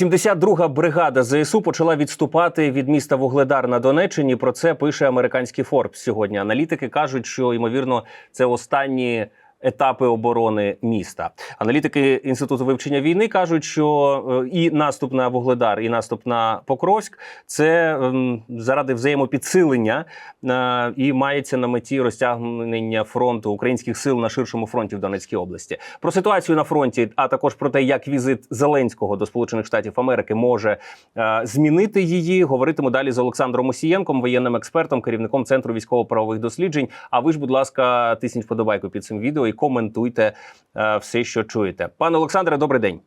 72-га бригада ЗСУ почала відступати від міста Вугледар на Донеччині. Про це пише американський Форбс сьогодні. Аналітики кажуть, що ймовірно це останні етапи оборони міста. Аналітики інституту вивчення війни кажуть, що е, і наступ на Вугледар, і наступ на Покровськ це ем, заради взаємопідсилення е, і мається на меті розтягнення фронту українських сил на ширшому фронті в Донецькій області. Про ситуацію на фронті, а також про те, як візит Зеленського до Сполучених Штатів Америки може е, змінити її. Говоритиму далі з Олександром Мосієнком, воєнним експертом, керівником центру військово-правових досліджень. А ви ж, будь ласка, тисніть вподобайку під цим відео і коментуйте е, все, що чуєте. Пане Олександре, добрий день.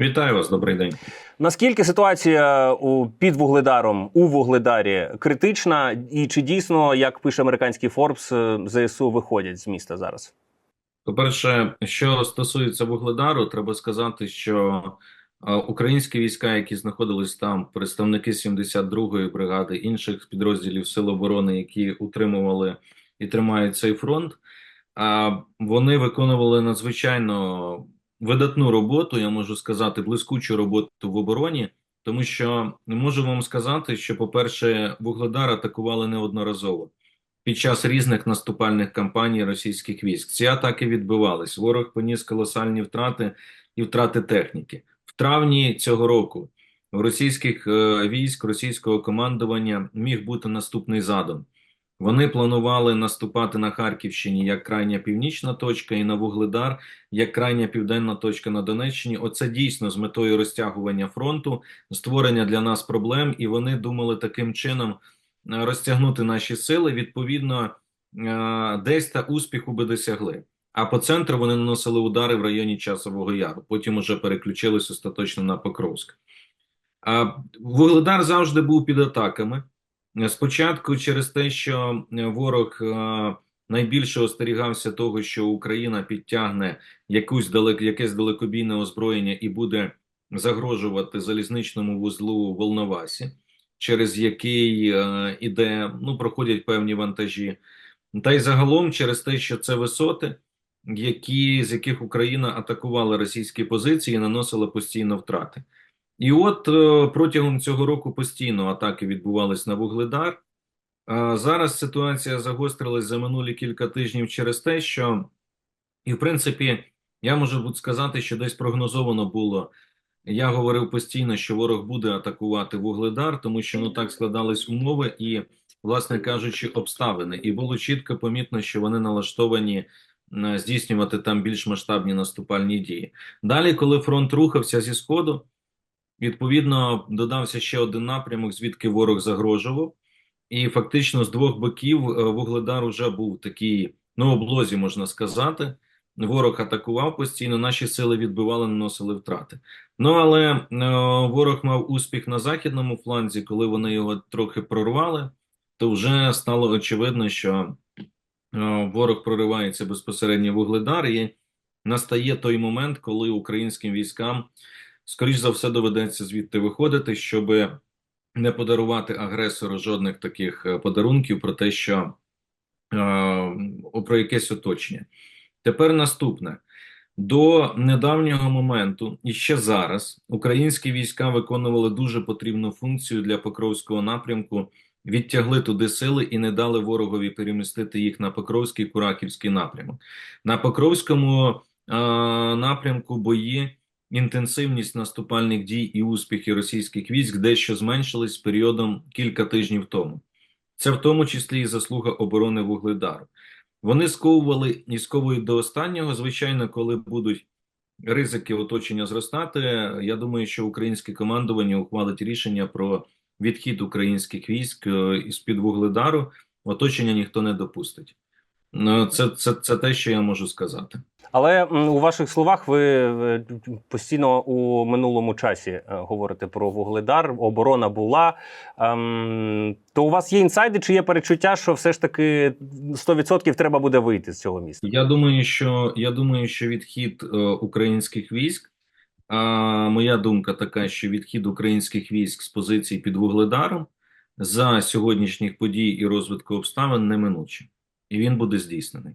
Вітаю вас, добрий день. Наскільки ситуація у під Вугледаром у Вугледарі критична, і чи дійсно, як пише американський Форбс, е, ЗСУ виходять з міста зараз? По-перше, що стосується Вугледару, треба сказати, що е, українські війська, які знаходились там, представники 72-ї бригади, інших підрозділів Сил оборони, які утримували і тримають цей фронт, вони виконували надзвичайно видатну роботу, я можу сказати, блискучу роботу в обороні, тому що можу вам сказати, що, по-перше, Вугледар атакували неодноразово. Під час різних наступальних кампаній російських військ ці атаки відбивались. Ворог поніс колосальні втрати і втрати техніки. В травні цього року у російських е, військ російського командування міг бути наступний задум. Вони планували наступати на Харківщині як крайня північна точка, і на Вугледар як крайня південна точка на Донеччині. Оце дійсно з метою розтягування фронту, створення для нас проблем, і вони думали таким чином е, розтягнути наші сили. Відповідно, е, десь та успіху би досягли. А по центру вони наносили удари в районі Часового Яру. Потім уже переключились остаточно на Покровськ. Вугледар завжди був під атаками. Спочатку через те, що ворог е, найбільше остерігався того, що Україна підтягне якусь далек, якесь далекобійне озброєння і буде загрожувати залізничному вузлу Волновасі, через який е, іде, ну проходять певні вантажі, та й загалом через те, що це висоти, які з яких Україна атакувала російські позиції, і наносила постійно втрати. І от е, протягом цього року постійно атаки відбувались на Вугледар. А зараз ситуація загострилась за минулі кілька тижнів через те, що, і в принципі, я можу сказати, що десь прогнозовано було. Я говорив постійно, що ворог буде атакувати Вугледар, тому що ну так складались умови і, власне кажучи, обставини. І було чітко помітно, що вони налаштовані е, здійснювати там більш масштабні наступальні дії. Далі, коли фронт рухався зі сходу. Відповідно, додався ще один напрямок, звідки ворог загрожував, і фактично з двох боків е, Вугледар вже був такий ну облозі, можна сказати. Ворог атакував постійно, наші сили відбивали, наносили втрати. Ну але е, ворог мав успіх на західному фланзі, коли вони його трохи прорвали, то вже стало очевидно, що е, ворог проривається безпосередньо Вугледар, і настає той момент, коли українським військам скоріш за все доведеться звідти виходити, щоб не подарувати агресору жодних таких е, подарунків про те, що е, про якесь оточення. Тепер наступне. До недавнього моменту і ще зараз українські війська виконували дуже потрібну функцію для Покровського напрямку, відтягли туди сили і не дали ворогові перемістити їх на Покровський Кураківський напрямок. На Покровському е, напрямку бої інтенсивність наступальних дій і успіхи російських військ дещо зменшились періодом кілька тижнів тому. Це в тому числі і заслуга оборони Вугледару. Вони сковували і сковують до останнього. Звичайно, коли будуть ризики оточення зростати, я думаю, що українське командування ухвалить рішення про відхід українських військ е, із під Вугледару. Оточення ніхто не допустить. Ну, це, це, це те, що я можу сказати. Але у ваших словах ви е, постійно у минулому часі е, говорите про Вугледар, оборона була. Ем, то у вас є інсайди, чи є перечуття, що все ж таки 100% треба буде вийти з цього міста? Я думаю, що я думаю, що відхід е, українських військ. А моя думка така, що відхід українських військ з позицій під Вугледаром за сьогоднішніх подій і розвитку обставин неминучий. І він буде здійснений.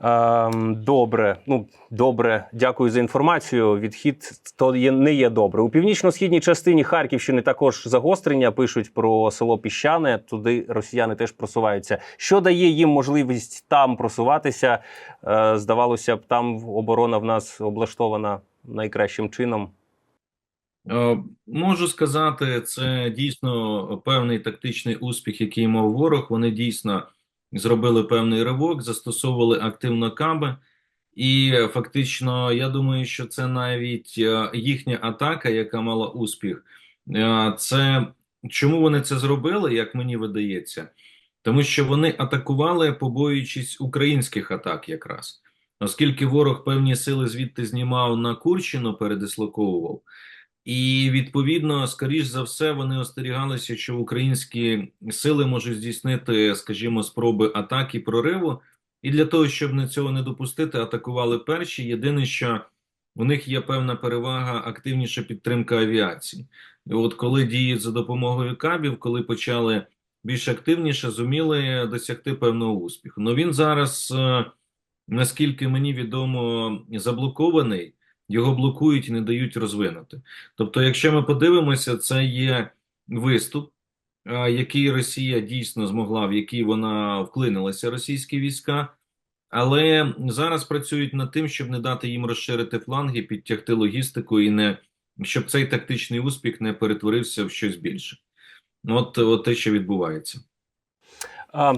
Ем, Добре, ну добре, дякую за інформацію. Відхід то є не є добре. У північно-східній частині Харківщини також загострення пишуть про село Піщане. Туди росіяни теж просуваються. Що дає їм можливість там просуватися? Е, Здавалося б, там оборона в нас облаштована найкращим чином. Е, Можу сказати, це дійсно певний тактичний успіх, який мав ворог. Вони дійсно зробили певний ривок, застосовували активно каби, і фактично, я думаю, що це навіть е, їхня атака, яка мала успіх. Е, Це чому вони це зробили, як мені видається, тому що вони атакували, побоюючись українських атак, якраз оскільки ворог певні сили звідти знімав на Курщину, передислоковував. І відповідно, скоріш за все, вони остерігалися, що українські сили можуть здійснити, скажімо, спроби атаки прориву. І для того, щоб на цього не допустити, атакували перші. Єдине, що у них є певна перевага, активніша підтримка авіації. І от коли діють за допомогою кабів, коли почали більш активніше, зуміли досягти певного успіху. Ну він зараз, е, наскільки мені відомо, заблокований. Його блокують і не дають розвинути. Тобто, якщо ми подивимося, це є виступ, е, який Росія дійсно змогла, в який вона вклинилася, російські війська, але зараз працюють над тим, щоб не дати їм розширити фланги, підтягти логістику і не щоб цей тактичний успіх не перетворився в щось більше. От, от те, що відбувається.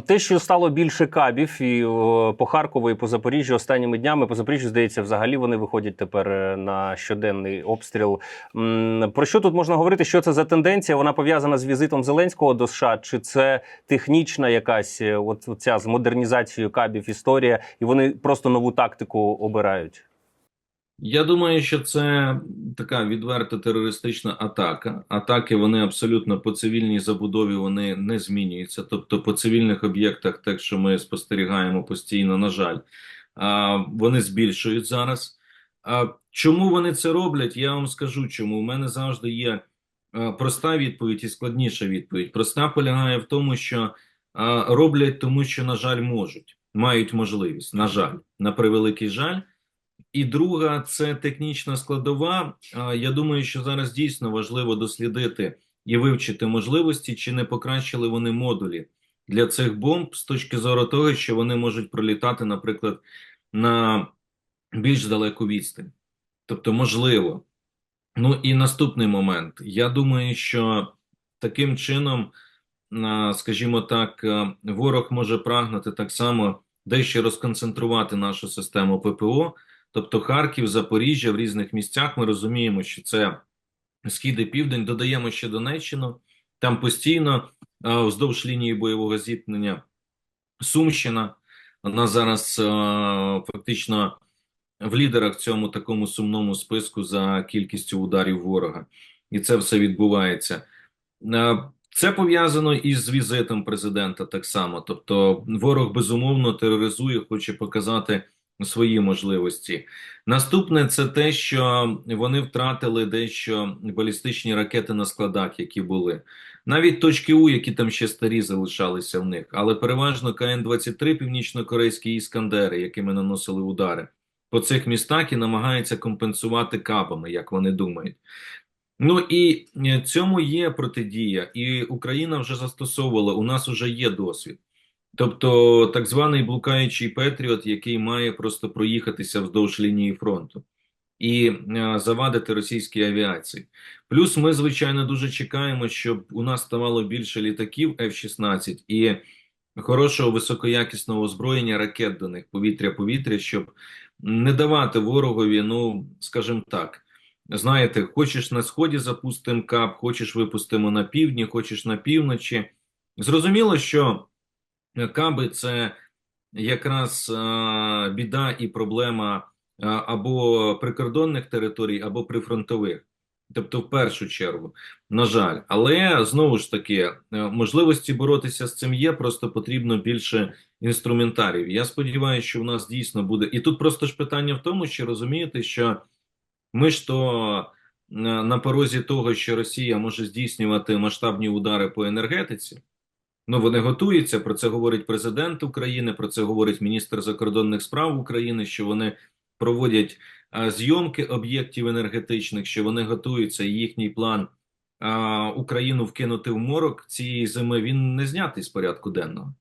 Те, що стало більше кабів, і по Харкову, і по Запоріжжю останніми днями по Запоріжжю, здається, взагалі вони виходять тепер е, на щоденний обстріл. Про що тут можна говорити? Що це за тенденція? Вона пов'язана з візитом Зеленського до США? Чи це технічна якась е, от ця з модернізацією кабів історія, і вони просто нову тактику обирають? Я думаю, що це така відверта терористична атака. Атаки вони абсолютно по цивільній забудові вони не змінюються. Тобто по цивільних об'єктах, так що ми спостерігаємо постійно, на жаль, вони збільшують зараз. Чому вони це роблять? Я вам скажу, чому у мене завжди є проста відповідь і складніша відповідь. Проста полягає в тому, що роблять тому, що, на жаль, можуть, мають можливість. На жаль, на превеликий жаль. І друга це технічна складова. Я думаю, що зараз дійсно важливо дослідити і вивчити можливості, чи не покращили вони модулі для цих бомб з точки зору того, що вони можуть пролітати, наприклад, на більш далеку відстань. Тобто, можливо. Ну і наступний момент. Я думаю, що таким чином, скажімо так, ворог може прагнути так само дещо розконцентрувати нашу систему ППО. Тобто Харків, Запоріжжя в різних місцях ми розуміємо, що це схід і південь. Додаємо ще Донеччину. Там постійно а, вздовж лінії бойового зіткнення Сумщина. Вона зараз а, фактично в лідерах в цьому такому сумному списку за кількістю ударів ворога, і це все відбувається. Це пов'язано із візитом президента так само. Тобто, ворог безумовно тероризує, хоче показати свої можливості. Наступне це те, що вони втратили дещо балістичні ракети на складах, які були. Навіть точки У, які там ще старі залишалися в них, але переважно КН-23, північно-корейські іскандери, якими наносили удари по цих містах і намагаються компенсувати кабами, як вони думають. Ну і е, цьому є протидія, і Україна вже застосовувала. У нас вже є досвід. Тобто так званий блукаючий Петріот, який має просто проїхатися вздовж лінії фронту і е, завадити російській авіації. Плюс ми, звичайно, дуже чекаємо, щоб у нас ставало більше літаків F-16 і хорошого високоякісного озброєння ракет до них повітря-повітря, щоб не давати ворогові, ну скажімо так. Знаєте, хочеш на сході запустимо кап, хочеш випустимо на півдні, хочеш на півночі. Зрозуміло, що Каби це якраз біда і проблема або прикордонних територій, або прифронтових. Тобто, в першу чергу, на жаль, але знову ж таки, е, можливості боротися з цим є, просто потрібно більше інструментарів. Я сподіваюся, що в нас дійсно буде. І тут просто ж питання в тому, що розумієте, що ми ж то е, на порозі того, що Росія може здійснювати масштабні удари по енергетиці. Ну, вони готуються. Про це говорить президент України, про це говорить міністр закордонних справ України, що вони проводять а, зйомки об'єктів енергетичних, що вони готуються, і їхній план а, Україну вкинути в морок цієї зими він не знятий з порядку денного.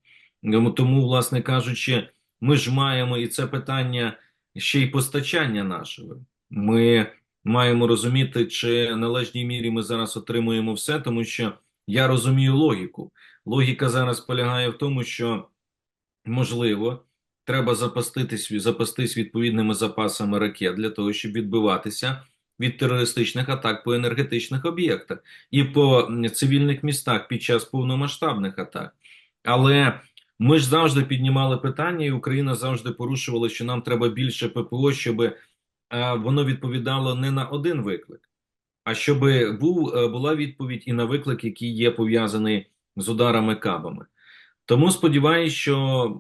Тому, власне кажучи, ми ж маємо і це питання ще й постачання нашого. Ми маємо розуміти, чи належній мірі ми зараз отримуємо все, тому що я розумію логіку. Логіка зараз полягає в тому, що можливо треба запаститись, запастись відповідними запасами ракет для того, щоб відбиватися від терористичних атак по енергетичних об'єктах і по цивільних містах під час повномасштабних атак. Але ми ж завжди піднімали питання, і Україна завжди порушувала, що нам треба більше ППО, щоб е, воно відповідало не на один виклик, а щоб був, е, була відповідь і на виклик, який є пов'язаний з ударами кабами. Тому сподіваюся, що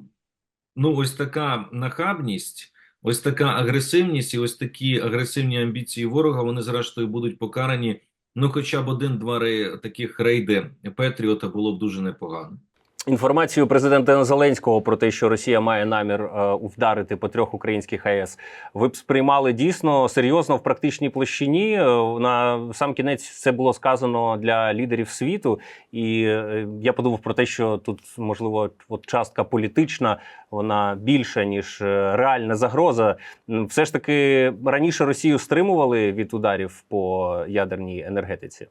ну ось така нахабність, ось така агресивність і ось такі агресивні амбіції ворога, вони зрештою будуть покарані. Ну, хоча б один-два таких рейди Петріота було б дуже непогано. Інформацію президента Зеленського про те, що Росія має намір е, вдарити по трьох українських АЕС, ви б сприймали дійсно серйозно в практичній площині. Е, На сам кінець це було сказано для лідерів світу, і е, я подумав про те, що тут можливо от частка політична, вона більша ніж е, реальна загроза. Все ж таки раніше Росію стримували від ударів по ядерній енергетиці.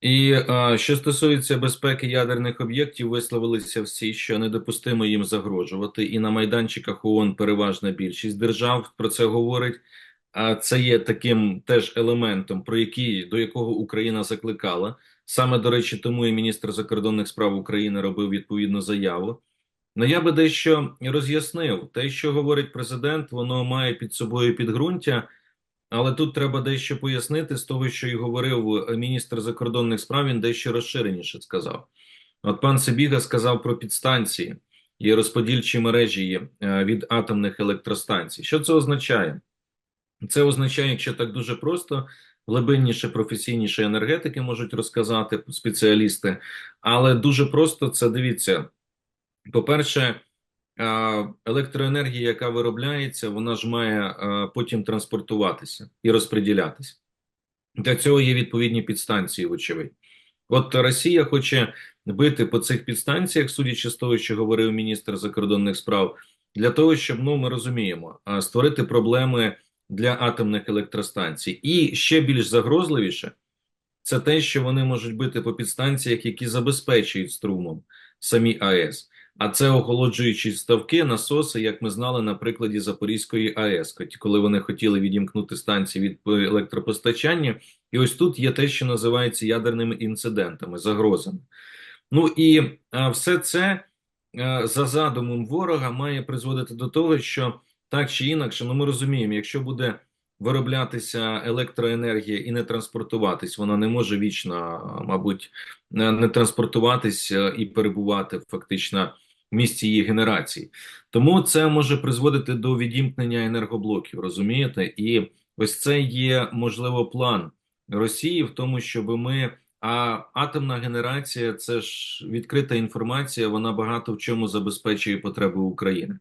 І е, що стосується безпеки ядерних об'єктів, висловилися всі, що недопустимо їм загрожувати. І на майданчиках ООН переважна більшість держав про це говорить. А це є таким теж елементом, про який до якого Україна закликала. Саме до речі, тому і міністр закордонних справ України робив відповідну заяву. Ну я би дещо роз'яснив те, що говорить президент, воно має під собою підґрунтя. Але тут треба дещо пояснити з того, що й говорив е, міністр закордонних справ, він дещо розширеніше сказав. От пан Сибіга сказав про підстанції і розподільчі мережі е, від атомних електростанцій. Що це означає? Це означає, якщо так дуже просто, глибинніше, професійніше енергетики можуть розказати спеціалісти, але дуже просто це дивіться. По-перше, електроенергія, яка виробляється, вона ж має потім транспортуватися і розподілятися. Для цього є відповідні підстанції, вочевидь. От Росія хоче бити по цих підстанціях, судячи з того, що говорив міністр закордонних справ, для того, щоб ну ми розуміємо, створити проблеми для атомних електростанцій. І ще більш загрозливіше це те, що вони можуть бити по підстанціях, які забезпечують струмом самі АЕС. А це охолоджуючі ставки, насоси, як ми знали на прикладі Запорізької АЕС, коли вони хотіли відімкнути станції від електропостачання. І ось тут є те, що називається ядерними інцидентами, загрозами. Ну і а, все це а, за задумом ворога має призводити до того, що так чи інакше, ну ми розуміємо, якщо буде вироблятися електроенергія і не транспортуватись, вона не може вічно, мабуть, не транспортуватись е, і перебувати фактично місці її генерації. Тому це може призводити до відімкнення енергоблоків, розумієте? І ось це є можливо план Росії в тому, щоб ми. А атомна генерація це ж відкрита інформація, вона багато в чому забезпечує потреби України.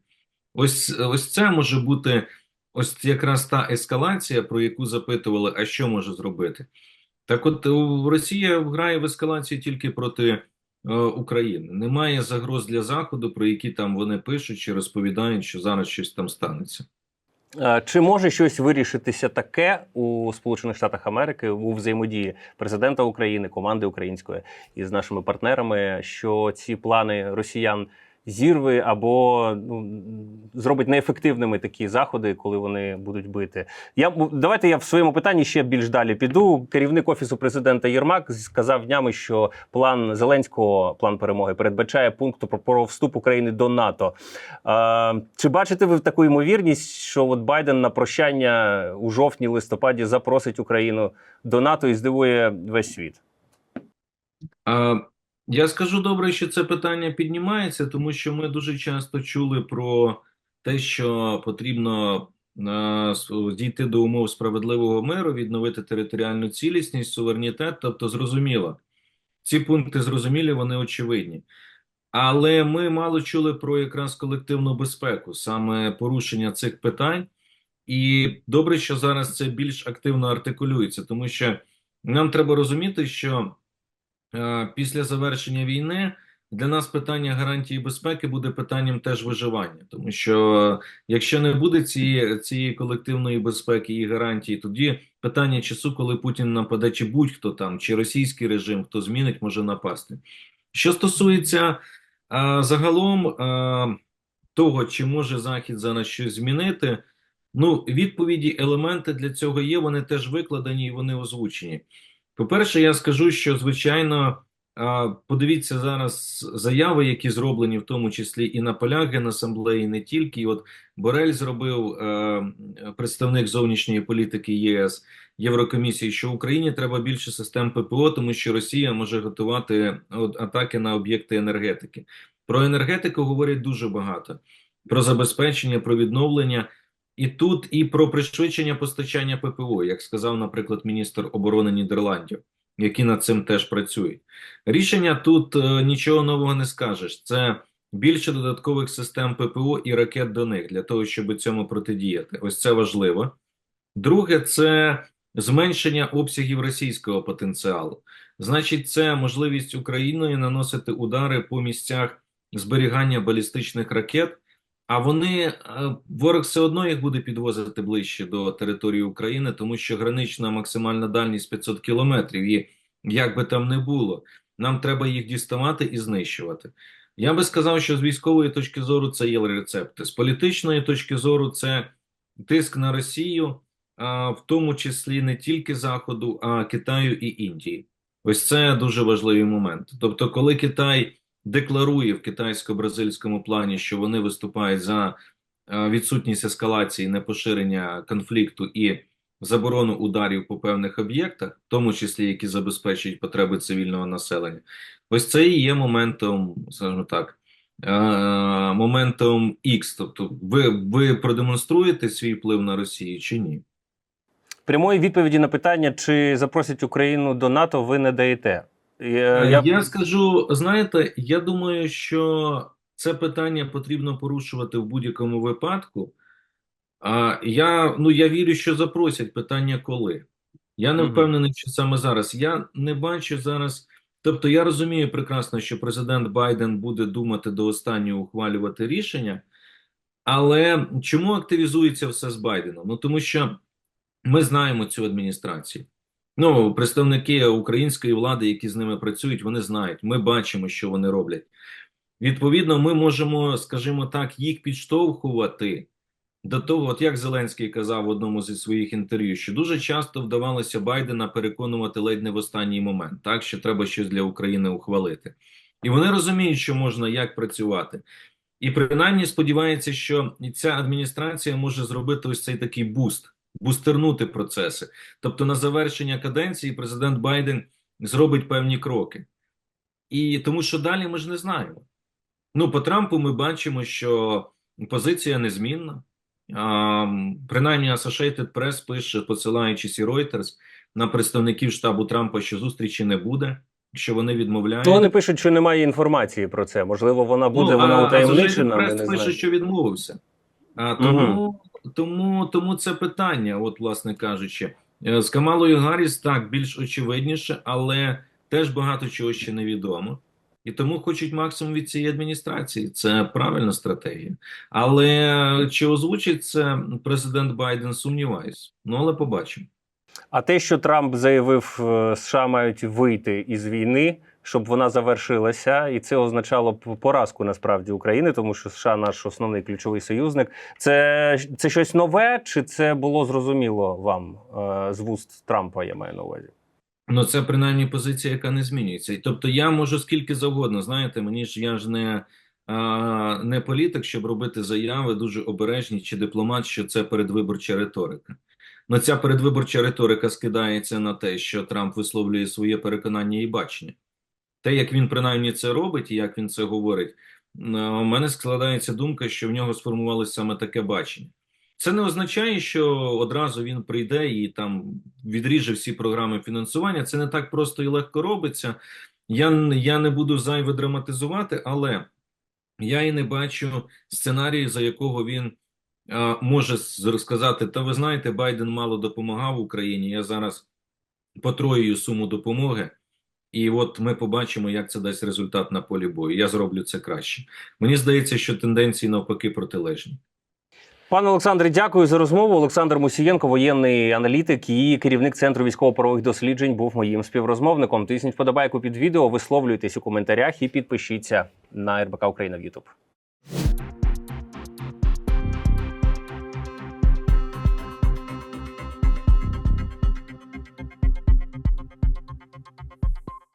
Ось ось це може бути ось якраз та ескалація, про яку запитували, а що може зробити. Так от Росія грає в ескалацію тільки проти України. Немає загроз для Заходу, про які там вони пишуть чи розповідають, що зараз щось там станеться. Е, Чи може щось вирішитися таке у Сполучених Штатах Америки у взаємодії президента України, команди української із нашими партнерами, що ці плани росіян зірве або ну, зробить неефективними такі заходи, коли вони будуть бити? Я давайте я в своєму питанні ще більш далі піду. Керівник офісу президента Єрмак сказав днями, що план Зеленського, план перемоги, передбачає пункт про, про вступ України до НАТО. А, чи бачите ви таку ймовірність, що от Байден на прощання у жовтні-листопаді запросить Україну до НАТО і здивує весь світ? Я скажу добре, що це питання піднімається, тому що ми дуже часто чули про те, що потрібно а, дійти до умов справедливого миру, відновити територіальну цілісність, суверенітет. Тобто, зрозуміло, Ці пункти зрозумілі, вони очевидні. Але ми мало чули про якраз колективну безпеку, саме порушення цих питань. І добре, що зараз це більш активно артикулюється, тому що нам треба розуміти, що е, після завершення війни для нас питання гарантії безпеки буде питанням теж виживання, тому що якщо не буде цієї, цієї колективної безпеки і гарантії, тоді питання часу, коли Путін нападе, чи будь-хто там, чи російський режим, хто змінить, може напасти. Що стосується а, загалом а, того, чи може Захід зараз щось змінити, ну відповіді, елементи для цього є. Вони теж викладені і вони озвучені. По-перше, я скажу, що звичайно. Подивіться зараз заяви, які зроблені, в тому числі і на полях Генасамблеї, не тільки. І от Борель зробив представник зовнішньої політики ЄС Єврокомісії, що Україні треба більше систем ППО, тому що Росія може готувати атаки на об'єкти енергетики. Про енергетику говорять дуже багато: про забезпечення, про відновлення. І тут і про пришвидшення постачання ППО, як сказав, наприклад, міністр оборони Нідерландів, які над цим теж працюють. Рішення тут е, нічого нового не скажеш. Це більше додаткових систем ППО і ракет до них для того, щоб цьому протидіяти. Ось це важливо. Друге, це зменшення обсягів російського потенціалу. Значить, це можливість Україною наносити удари по місцях зберігання балістичних ракет. А вони е, ворог все одно їх буде підвозити ближче до території України, тому що гранична максимальна дальність 500 кілометрів. І як би там не було, нам треба їх діставати і знищувати. Я би сказав, що з військової точки зору це є рецепти. З політичної точки зору це тиск на Росію, в тому числі не тільки Заходу, а Китаю і Індії. Ось це дуже важливий момент. Тобто, коли Китай декларує в китайсько-бразильському плані, що вони виступають за е, відсутність ескалації, непоширення конфлікту і заборону ударів по певних об'єктах, в тому числі які забезпечують потреби цивільного населення, ось це і є моментом, скажімо так, е, моментом X. Тобто, ви, ви продемонструєте свій вплив на Росію чи ні? Прямої відповіді на питання, чи запросять Україну до НАТО, ви не даєте. Е, Я... Я... скажу, знаєте, я думаю, що це питання потрібно порушувати в будь-якому випадку. А я ну я вірю, що запросять питання коли. Я не впевнений, що саме зараз. Я не бачу зараз. Тобто, я розумію прекрасно, що президент Байден буде думати до останнього ухвалювати рішення, але чому активізується все з Байденом? Ну тому що ми знаємо цю адміністрацію. Ну, представники української влади, які з ними працюють, вони знають. Ми бачимо, що вони роблять. Відповідно, ми можемо, скажімо так, їх підштовхувати до того, от як Зеленський казав в одному зі своїх інтерв'ю, що дуже часто вдавалося Байдена переконувати ледь не в останній момент, так що треба щось для України ухвалити. І вони розуміють, що можна як працювати. І принаймні сподіваються, що ця адміністрація може зробити ось цей такий буст, бустернути процеси. Тобто, на завершення каденції президент Байден зробить певні кроки. І тому що далі ми ж не знаємо. Ну, по Трампу ми бачимо, що позиція незмінна. А, принаймні, Associated Press пише, посилаючись і Reuters, на представників штабу Трампа, що зустрічі не буде, що вони відмовляють. То вони пишуть, що немає інформації про це. Можливо, вона буде, Ну, вона утаємничена. Associated Press пише, що відмовився. А, тому, тому, тому це питання, от, власне кажучи, Е, з Камалою Гарріс так більш очевидніше, але теж багато чого ще невідомо. І тому хочуть максимум від цієї адміністрації. Це правильна стратегія. Але чи озвучить це президент Байден, сумніваюсь. Ну але побачимо. А те, що Трамп заявив, е, США мають вийти із війни, щоб вона завершилася, і це означало б поразку насправді України, тому що США наш основний ключовий союзник. Це, це щось нове, чи це було зрозуміло вам е, з вуст Трампа? Я маю на увазі. Ну, це принаймні позиція, яка не змінюється. Тобто я можу скільки завгодно, знаєте, мені ж я ж не, не політик, щоб робити заяви дуже обережні чи дипломат, що це передвиборча риторика. Ну, ця передвиборча риторика скидається на те, що Трамп висловлює своє переконання і бачення. Те, як він принаймні це робить і як він це говорить, е, у мене складається думка, що в нього сформувалося саме таке бачення. Це не означає, що одразу він прийде і там відріже всі програми фінансування. Це не так просто і легко робиться. Я, я не буду зайве драматизувати, але я і не бачу сценарію, за якого він а, може сказати: та ви знаєте, Байден мало допомагав Україні. Я зараз потрою суму допомоги, і от ми побачимо, як це дасть результат на полі бою. Я зроблю це краще. Мені здається, що тенденції навпаки протилежні. Пане Олександре, дякую за розмову. Олександр Мусієнко, воєнний аналітик і керівник центру військово-правових досліджень, був моїм співрозмовником. Тисніть вподобайку під відео, висловлюйтесь у коментарях і підпишіться на РБК Україна в Ютуб.